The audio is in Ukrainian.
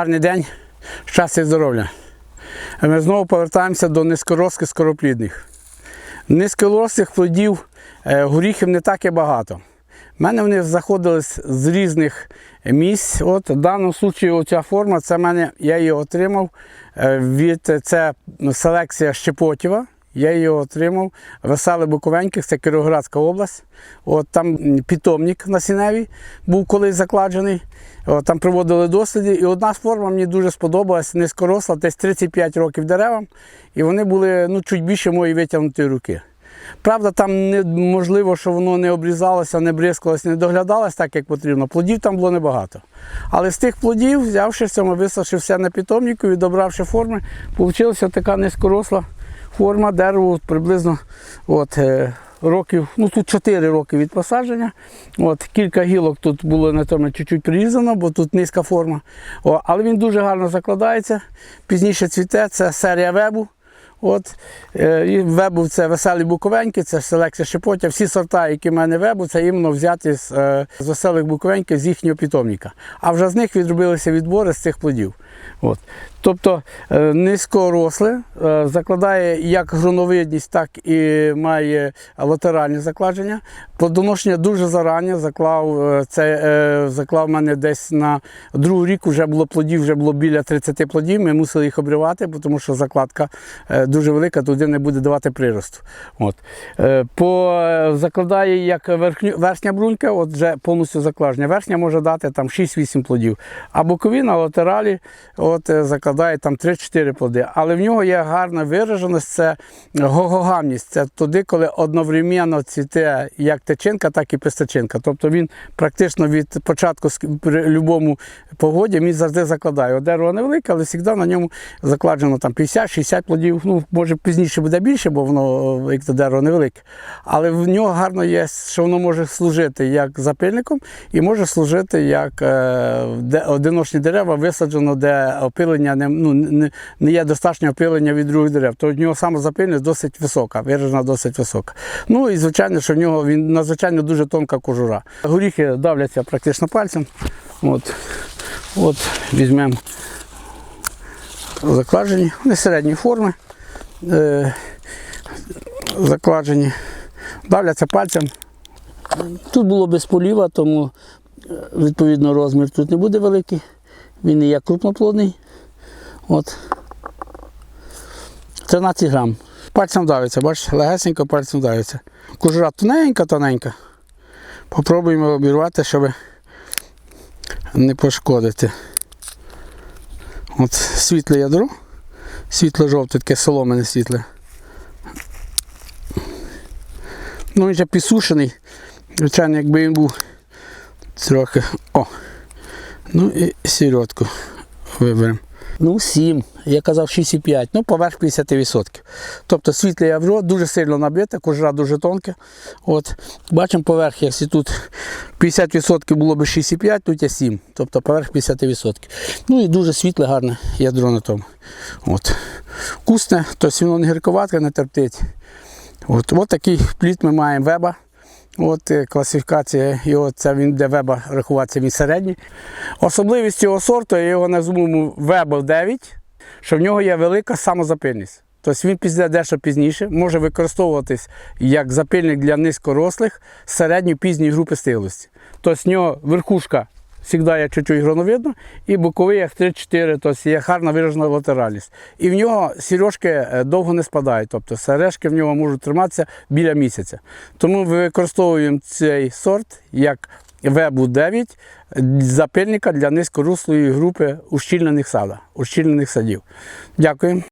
Гарний день, щастя і здоров'я. Ми знову повертаємося до низькорослих скороплідних. Низькорослих плодів е, горіхів не так і багато. У мене вони заходили з- різних місць. От, в даному випадку оця форма, це мене, я її отримав е, від це селекція Щепотєва. Я її отримав веселе Буковеньких, це Кіровоградська область. От там питомник насінневий був колись закладений. От, там проводили досліди. І одна форма мені дуже сподобалась, низькоросла, десь 35 років деревам. І вони були ну, чуть більше моєї витягнутої руки. Правда, там неможливо, що воно не обрізалося, не бризкалося, не доглядалось так, як потрібно. Плодів там було небагато. Але з тих плодів, взявши висавши все на питомнику, відобравши форми, вийшла така низькоросла форма дереву приблизно от, е, років, ну тут 4 роки від посадження. От, кілька гілок тут було на чуть-чуть прирізано, бо тут низька форма. О, але він дуже гарно закладається. Пізніше цвіте, це серія вебу. От, е, і вебу це веселі буковеньки, це селекція Шепотя. Всі сорта, які в мене вебу, це іменно взяті з, е, з веселих буковеньків з їхнього питомника. А вже з них відробилися відбори з цих плодів. От. Тобто е, низькоросле, е, закладає як груновидність, так і має латеральні закладення. Плодоношення дуже зарані заклав, е, це заклав мене десь на другу рік вже було плодів, вже було біля 30 плодів. Ми мусили їх обривати, тому що закладка дуже велика, туди не буде давати приросту. От. По, закладає як верхню, верхня брунька, от вже повністю закладення. Верхня може дати там 6-8 плодів. А бокові на латералі от, е, закладає там 3-4 плоди. Але в нього є гарна вираженість, це гогогамність. Це туди, коли одновременно цвіте як течинка, так і пестичинка. Тобто він практично від початку при будь-якому погоді він завжди закладає. Дерево невелике, але завжди на ньому закладено там 50-60 плодів. Ну, може пізніше буде більше, бо воно як то дерево невелике. Але в нього гарно є, що воно може служити як запильником і може служити як е, одиночні дерева висаджено, де опилення не, ну, не, не є достатньо опилення від других дерев. То в нього самозапильність досить висока, виражена досить висока. Ну і звичайно, що в нього він надзвичайно дуже тонка кожура. Горіхи давляться практично пальцем. От, от візьмемо закладені, вони середньої форми. Е, закладені, давляться пальцем. Тут було без поліва, тому е, відповідно розмір тут не буде великий. Він не є крупноплодний. От. 13 грам. Пальцем давиться, бачите, легесенько пальцем давиться. Кожура тоненька, тоненька. Попробуємо обірвати, щоб не пошкодити. От світле ядро, світло-жовте, таке соломене світле. Ну, він вже підсушений. Звичайно, якби він був трохи. О! Ну і сіротку виберемо. Ну, 7. Я казав 6,5, ну поверх 50%. Тобто світле ядро дуже сильно набите, кожура дуже тонка. От, бачимо поверх, якщо тут 50% було б 6,5, тут є 7. Тобто поверх 50%. Ну і дуже світле, гарне ядро на тому. От. Вкусне, тобто воно не гірковатке, не терпить. От, от такий плід ми маємо веба. От е, класифікація його, це він де веба рахуватися він середній. Особливість цього сорту, я його назву веба 9, що в нього є велика самозапильність. Тобто він пізде дещо пізніше, може використовуватись як запильник для низькорослих середньої пізньої групи стиглості. Тобто в нього верхушка завжди є чуть-чуть гроновидно, і боковий як 3-4, тобто є гарна виражена латеральність. І в нього сережки е, довго не спадають, тобто сережки в нього можуть триматися біля місяця. Тому використовуємо цей сорт як вебу 9 запильника для низькорослої групи ущільнених сада, ущільнених садів. Дякую.